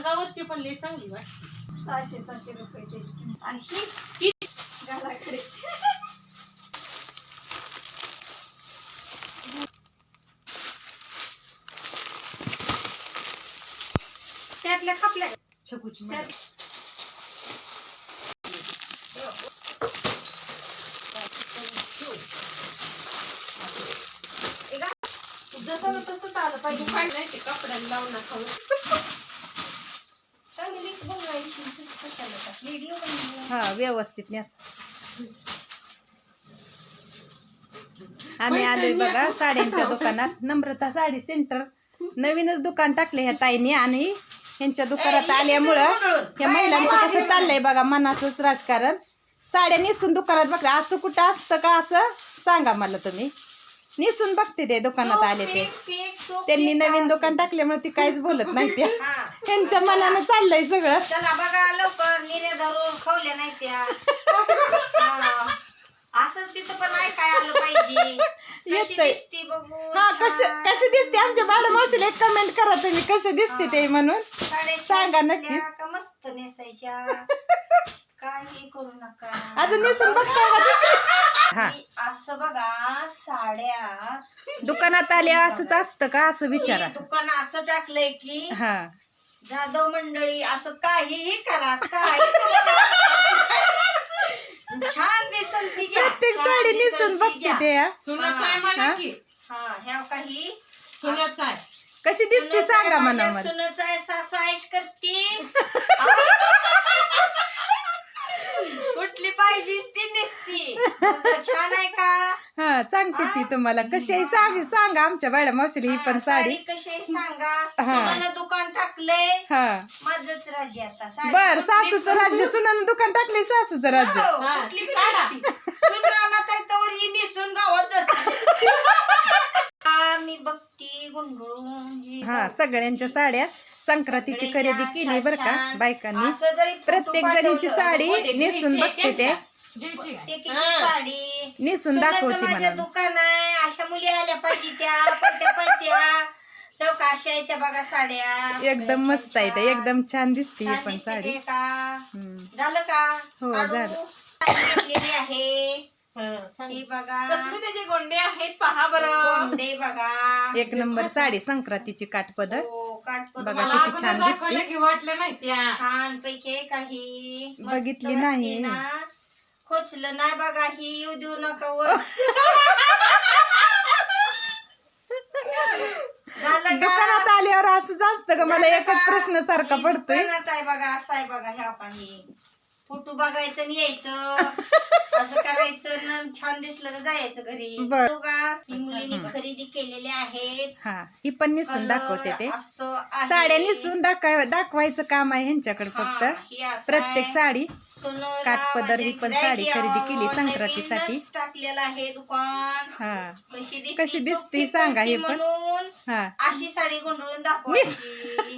अंगावरची पण लई चांगली वाटते सहाशे सहाशे रुपये त्याची किंमत. आणि ही किती? घालाकडे त्यातल्या खपल्या छकुची? जसं तसंच आलं पाहिजे नाही ते कपड्याला लावून खाऊ हा व्यवस्थित न्यास आम्ही आलोय बघा साड्यांच्या दुकानात. नम्रता साडी सेंटर. नवीनच दुकान टाकले ह्या ताईने आणि यांच्या दुकानात आल्यामुळं या महिलांचं कसं चाललंय बघा मनाचंच राजकारण. साड्या नेसून दुकानात बघा असं कुठं असतं का असं सांगा मला तुम्ही. नेसून बघते ते दुकानात आले ते. त्यांनी नवीन. दुकान टाकल्यामुळे ती काहीच बोलत नाही त्या. हा. त्यांच्या मनानं चाललंय सगळं. चला बघा लवकर निर्या धरून खावल्या नाही त्या. हा. असं तिथं पण नाही काय आलं पाहिजे. हा कशी. कशी दिसते? आमच्या मॅडम मावशीला एक कमेंट करा तुम्ही कशी दिसते ते म्हणून. सांगा दिसल्या नक्कीच. का मस्त नेसायच्या. काही करू नका. अजून नेसून दिसते? हा. असं बघा साड्या. दुकानात आल्या असंच असतं का? असं विचारा. दुकान असं टाकलंय की हा. जाधव मंडळी असं काहीही करा काही छान दिसल ती घ्या प्रत्येक छान साडी दिसल नेसून ती बघते घ्या. ते हा. सुनच आहे म्हणा हा? की. हा ह्या काही सुनच आहे कशी दिसते सांगा म्हणा मला सुनच आहे सासू आईश करती. कुठली पाहिजे ती दिसती छान आहे का? हा सांगते ती तुम्हाला. कशी आहे सांग सांगा आमच्या मॅडम मावशीला ही पण हा, साडी कशी आहे सांगा. हा. सुनानं दुकान टाकलंय. हा. माझंच राज्य आता. साडी बर सासूचं राज्य सुनानं दुकान टाकले सासूचं राज्य हो, हा, कुठली ती बी काढा. नसती. सून रानात आहे तोवर ही निसून गावात जाते. हा, मी बघती गुंडळून ही हा सगळ्यांच्या साड्या संक्रांतीची खरेदी केली बर का. बायकांनी. प्रत्येक जणीची साडी नेसून बघते ते साडी. नेसून माझ्या मला दुकान आहे. अशा मुली आल्या पाहिजे त्या. पडत्या पडत्या ठेव का अशा आहेत त्या बघा साड्या. एकदम मस्त आहे ते एकदम छान दिसते ही छान पण दिसते साडी. ते का? हम्म. झालं का? हो? झालं. साडी घेतलेली आहे. ही बघा. कसले त्याचे गोंडे आहेत पहा बरं. गोंडे बघा. एक नंबर साडी संक्रांतीची काठपदर. हो, काठपदर. बघा मला किती छान अगोदर दिसते. की वाटलं नाही त्या. छान पैकी आहे काही. मस्त बघितली वाटते नाही. ना. खोचलं नाही बघा ही येऊ देऊ नका वर. झालं का? दुकानात आल्यावर असंच असतं का मला एकच का? प्रश्न सारखा ही पडतोय. दुकानात आहे बघा असं आहे बघा ह्या पाणी फोटो बघायचं आणि यायचं. असं करायचं न छान दिसलं तर जायचं घरी. बर. हो का? ही मुलीने खरेदी केलेल्या आहेत. हा ही पण निसून दाखवते ते. असं आहे. साड्या निसून दाखव दाखवायचं काम आहे ह्यांच्याकडे हा, फक्त. ही असं प्रत्येक आहे. साडी. काठपदर ही पण साडी खरेदी. केली संक्रांतीसाठी. टाकलेलं आहे दुकान. हा. कशी दिसते सांगा हे पण. हा. अशी साडी गुंडळून दाखवायची.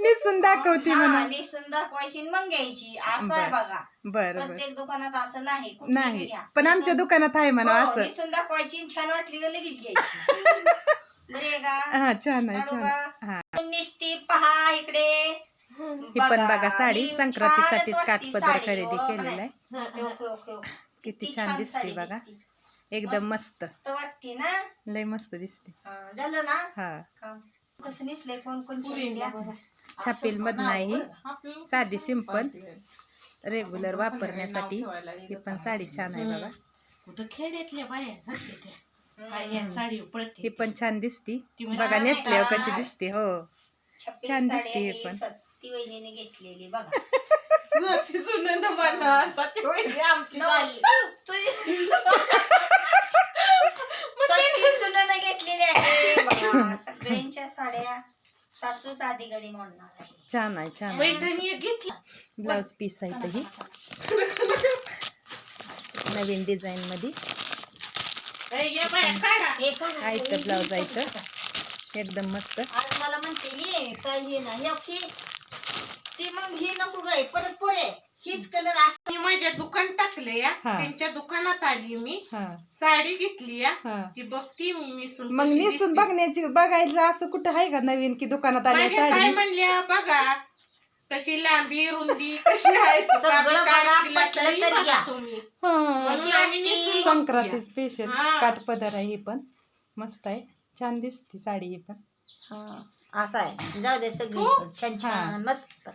निसून दाखवते हा, म्हणून. नेसून दाखवायची मग घ्यायची. असं आहे. बघा. बर प्रत्येक दुकानात असं नाही. नाही. पण आमच्या दुकानात आहे म्हणा हो, असं. नेसून दाखवायची छान वाटली लगेच घ्यायची. हा छान आहे छान? हा. निसती पहा इकडे. ही पण बघा साडी संक्रांतीसाठीच काठपदर खरेदी हो, केलेलं. आहे. Okay, okay, okay. किती छान दिसते बघा. एकदम मस्त वाटते ना? लय मस्त दिसते. हा, झालं ना? हा. कसं कोण कोण. छापील साधी सिंपल. रेग्युलर वापरण्यासाठी ही पण साडी छान आहे बघा. कुठं खेड्यातल्या बाया सत्य ही पण छान दिसती. ती बघा नेसल्यावर. कशी दिसते हो. छान दिसते हे पण. वहिनीने घेतलेली बघा. ती सुनन मला सत्य वहिनी आमची झाली. तुझी स्वती सुननं घेतलेली आहे. बघा सगळ्यांच्या साड्या सासूच आधी गडी म्हणणार आहे छान आहे. छान एक घेतली. ब्लाउज पीस आहे ही. नवीन डिझाईन मध्ये आयतं ब्लाउज आयतं एकदम मस्त. आज मला म्हणते हे हे ती मग ही नको गाय परत पोरे. हीच कलर असं मी माझ्या दुकान टाकले या. हा. त्यांच्या दुकानात आली मी. हा. साडी घेतली या. हा. ती बघती मी नेसून मग कशी नेसून दिसते. बघण्याची बघायचं असं कुठं आहे का नवीन की दुकानात आल्या माझ्या ताई साडी म्हणल्या बघा कशी लांबी रुंदी कशी आहे सगळं बघा, पटलं तरी घ्या. तुम्ही. हा. आम्ही संक्रांती स्पेशल हा. काठपदर आहे ही पण मस्त आहे. छान दिसते साडी ही पण. हा, असं आहे. जाऊ दे सगळी हो. छान छान. मस्त.